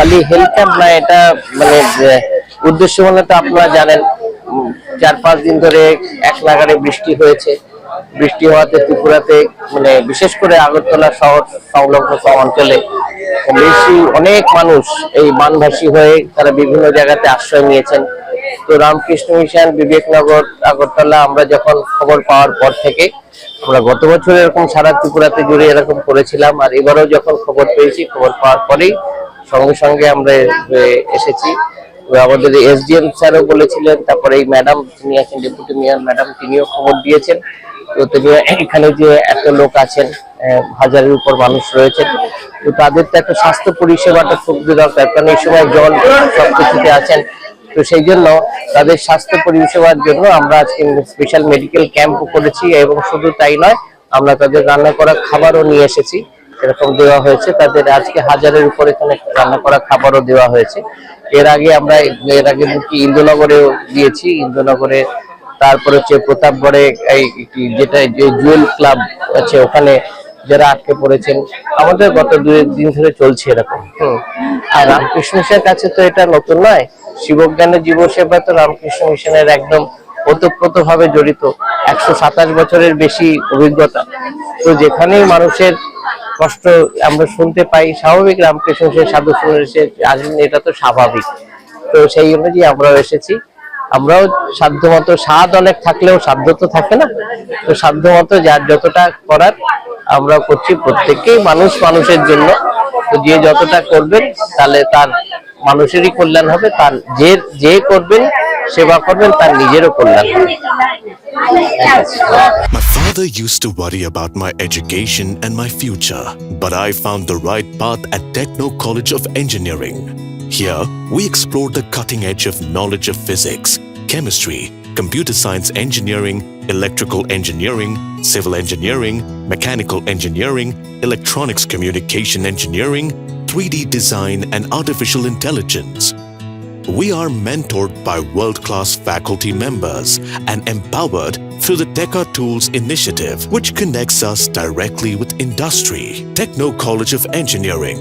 খালি health camp না, এটা মানে উদ্দেশ্য মানে তো আপনারা জানেন চার পাঁচ দিন ধরে এক নাগারে বৃষ্টি হয়েছে। বৃষ্টি হওয়াতে ত্রিপুরাতে মানে বিশেষ করে আগরতলা শহর সংলগ্ন অঞ্চলে বেশি অনেক মানুষ এই বানভাসী হয়ে তারা বিভিন্ন জায়গাতে আশ্রয় নিয়েছেন। তো রামকৃষ্ণ মিশন, বিবেকনগর, আগরতলা, আমরা যখন খবর পাওয়ার পর থেকে, আমরা গত বছর এরকম সারা ত্রিপুরাতে জুড়ে এরকম করেছিলাম, আর এবারও যখন খবর পেয়েছি, খবর পাওয়ার পরেই সঙ্গে সঙ্গে আমরা এসেছি। আমাদের এসডিএম স্যারও বলেছিলেন, তারপরে এই ম্যাডাম তিনি আছেন, ডেপুটি মেয়র ম্যাডাম, তিনিও খবর দিয়েছেন। তো তিনি এখানে যে এত লোক আছেন হাজারের উপর মানুষ রয়েছেন, তো তাদের তো একটা স্বাস্থ্য পরিষেবাটা খুব দরকার, কারণ এই সময় জল সবকিছুতে আছেন। তো সেই জন্য তাদের স্বাস্থ্য পরিষেবার জন্য আমরা আজকে স্পেশাল মেডিকেল ক্যাম্প করেছি এবং শুধু তাই নয়, আমরা তাদের রান্না করা খাবারও নিয়ে এসেছি। এরকম দেওয়া হয়েছে। তাদের আজকে হাজারের উপর এখানে রান্না করা খাবারও দেওয়া হয়েছে। এর আগে আমরা এর আগে কি ইন্দুনগরেও দিয়েছি ইন্দুনগরে তারপর হচ্ছে প্রতাপগড়ে এই যেটা যে জুয়েল ক্লাব আছে, ওখানে যারা আটকে পড়েছেন, আমাদের গত দুই দিন ধরে চলছে এরকম। আর রামকৃষ্ণ মিশনের কাছে তো এটা নতুন নয়। শিবজ্ঞানের জীব সেবা তো রামকৃষ্ণ মিশনের একদম ওতপ্রোত ভাবে জড়িত। একশো সাতাশ বছরের বেশি অভিজ্ঞতা। তো যেখানেই মানুষের কষ্ট আমরা শুনতে পাই, স্বাভাবিক রামকৃষ্ণ মিশনের সাধু এসে আসবেন এটা তো স্বাভাবিক। তো সেই অনুযায়ী আমরাও এসেছি। আমরাও সাধ্য মতো স্বাদ অনেক থাকলেও সাধ্য তো থাকে না। তো সাধ্য মতো যার যতটা করার আমরা করছি প্রত্যেককেই মানুষ মানুষের জন্য। তো যে যতটা করবেন, তাহলে তার মানুষেরই কল্যাণ হবে, তার যে যে করবেন, সেবা করবেন, তার নিজেরও কল্যাণ হবে। My father used to worry about my education and my future, but I found the right path at Techno College of Engineering. Here, we explore the cutting edge of knowledge of physics, chemistry, computer science engineering, electrical engineering, civil engineering, mechanical engineering, electronics communication engineering, 3D design, and artificial intelligence. We are mentored by world class faculty members and empowered through the Teka Tools initiative, which connects us directly with industry. Techno College of Engineering,